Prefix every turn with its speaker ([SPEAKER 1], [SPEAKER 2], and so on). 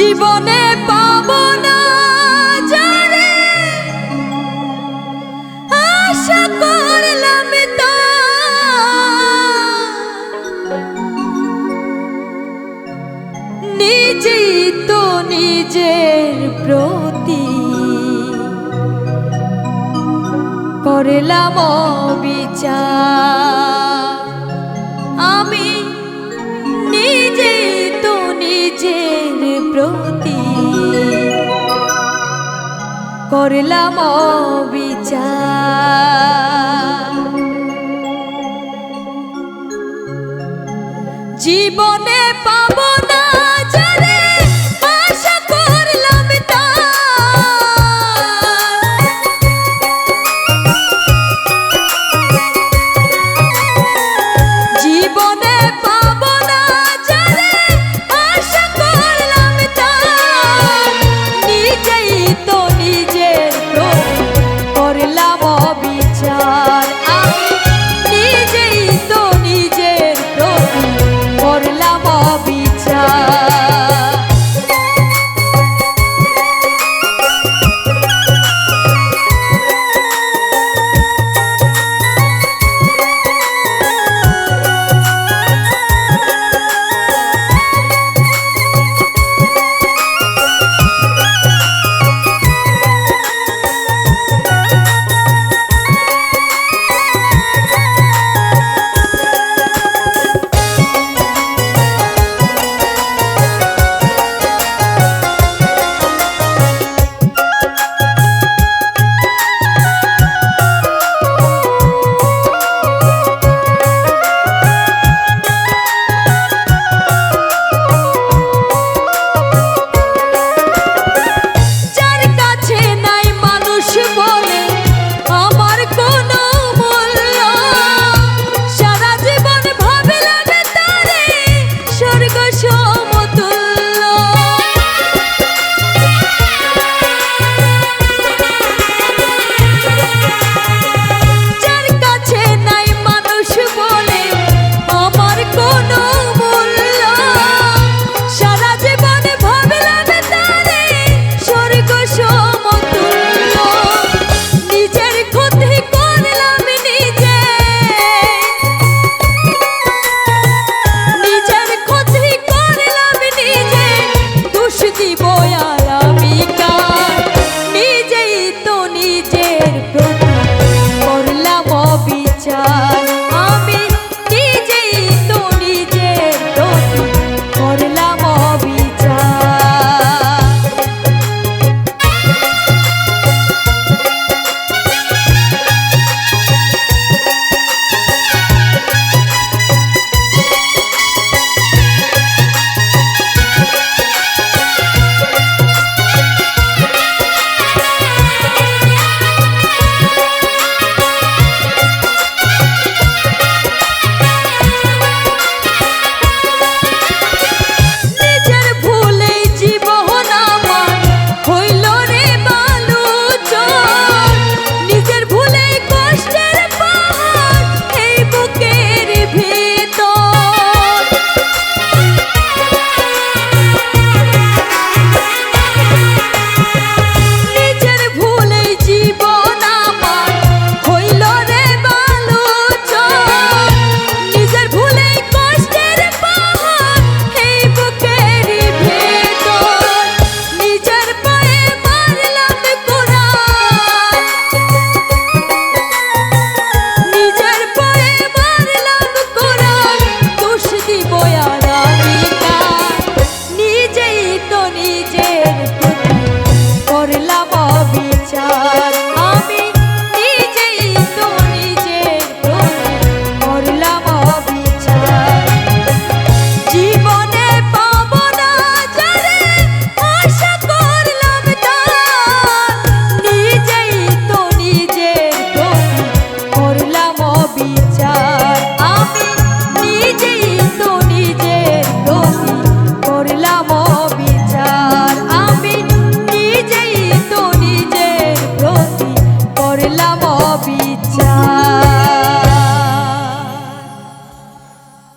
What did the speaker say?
[SPEAKER 1] জীবনে পাব না যারে। আশা করলাম তা। নিজেই তো নিজের প্রতি। করলাম বিচার প্রতি। করলাম বিচার